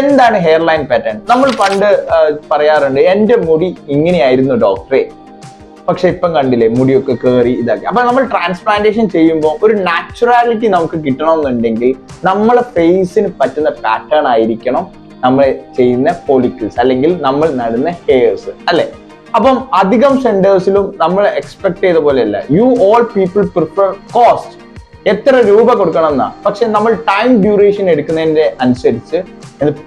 എന്താണ് hair line pattern നമ്മൾ പണ്ട് പറയാറുണ്ട് എന്റെ മുടി ഇങ്ങനെയായിരുന്നു ഡോക്ടറെ. പക്ഷെ ഇപ്പം കണ്ടില്ലേ മുടിയൊക്കെ കയറി ഇതാക്കി. അപ്പൊ നമ്മൾ ട്രാൻസ്പ്ലാന്റേഷൻ ചെയ്യുമ്പോൾ ഒരു നാച്ചുറാലിറ്റി നമുക്ക് കിട്ടണമെന്നുണ്ടെങ്കിൽ നമ്മളെ ഫേസിന് പറ്റുന്ന പാറ്റേൺ ആയിരിക്കണം നമ്മൾ ചെയ്യുന്ന പോളിക്കിൾസ് അല്ലെങ്കിൽ നമ്മൾ നടുന്ന ഹെയർസ് അല്ലെ? അപ്പം അധികം സെന്റേഴ്സിലും നമ്മൾ എക്സ്പെക്ട് ചെയ്ത പോലെയല്ല. You all people prefer cost എത്ര രൂപ കൊടുക്കണം എന്നാ പക്ഷെ നമ്മൾ ടൈം ഡ്യൂറേഷൻ എടുക്കുന്നതിന്റെ അനുസരിച്ച്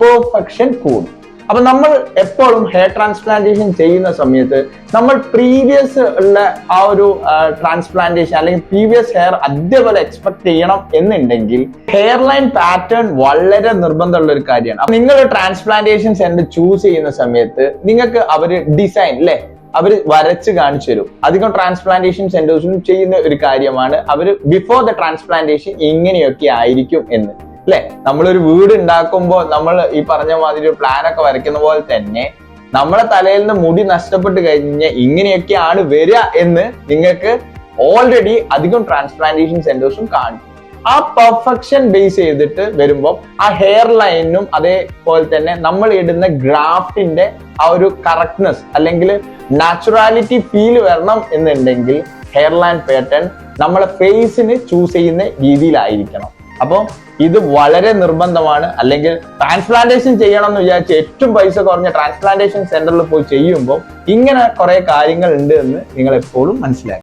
പെർഫെക്ഷൻ കൂടും. അപ്പൊ നമ്മൾ എപ്പോഴും ഹെയർ ട്രാൻസ്പ്ലാന്റേഷൻ ചെയ്യുന്ന സമയത്ത് നമ്മൾ പ്രീവിയസ് ഉള്ള ആ ഒരു ട്രാൻസ്പ്ലാന്റേഷൻ അല്ലെങ്കിൽ പ്രീവിയസ് ഹെയർ അതേപോലെ എക്സ്പെക്ട് ചെയ്യണം എന്നുണ്ടെങ്കിൽ ഹെയർ ലൈൻ പാറ്റേൺ വളരെ നിർബന്ധമുള്ള ഒരു കാര്യമാണ്. നിങ്ങൾ ട്രാൻസ്പ്ലാന്റേഷൻ സെന്റർ ചൂസ് ചെയ്യുന്ന സമയത്ത് നിങ്ങൾക്ക് അവർ ഡിസൈൻ അല്ലെ അവർ വരച്ച് കാണിച്ചു തരും. അധികം ട്രാൻസ്പ്ലാന്റേഷൻ സെന്റേഴ്സിലും ചെയ്യുന്ന ഒരു കാര്യമാണ് അവർ ബിഫോർ ദ ട്രാൻസ്പ്ലാന്റേഷൻ ഇങ്ങനെയൊക്കെ ആയിരിക്കും എന്ന്. അല്ലെ? നമ്മളൊരു വീട് ഉണ്ടാക്കുമ്പോൾ നമ്മൾ ഈ പറഞ്ഞ മാതിരി ഒരു പ്ലാൻ ഒക്കെ വരയ്ക്കുന്ന പോലെ തന്നെ നമ്മളെ തലയിൽ നിന്ന് മുടി നഷ്ടപ്പെട്ട് കഴിഞ്ഞാൽ ഇങ്ങനെയൊക്കെയാണ് വരിക എന്ന് നിങ്ങൾക്ക് ഓൾറെഡി അധികം ട്രാൻസ്പ്ലാന്റേഷൻ സെന്റേഴ്സും കാണിക്കും ആ പെർഫെക്ഷൻ ബേസ് ചെയ്തിട്ട് വരുമ്പോൾ ആ ഹെയർ ലൈനും അതേപോലെ തന്നെ നമ്മൾ ഇടുന്ന ഗ്രാഫ്റ്റിന്റെ ആ ഒരു കറക്റ്റ്നെസ് അല്ലെങ്കിൽ നാച്ചുറാലിറ്റി ഫീൽ വരണം എന്നുണ്ടെങ്കിൽ ഹെയർ ലൈൻ പാറ്റേൺ നമ്മളെ ഫേസിന് ചൂസ് ചെയ്യുന്ന രീതിയിലായിരിക്കണം. അപ്പോൾ ഇത് വളരെ നിർബന്ധമാണ്. അല്ലെങ്കിൽ ട്രാൻസ്പ്ലാന്റേഷൻ ചെയ്യണം എന്ന് വിചാരിച്ച് ഏറ്റവും പൈസ കുറഞ്ഞ ട്രാൻസ്പ്ലാന്റേഷൻ സെന്ററിൽ പോയി ചെയ്യുമ്പോൾ ഇങ്ങനെ കുറെ കാര്യങ്ങൾ ഉണ്ട് എന്ന് നിങ്ങൾ എപ്പോഴും മനസ്സിലാക്കി.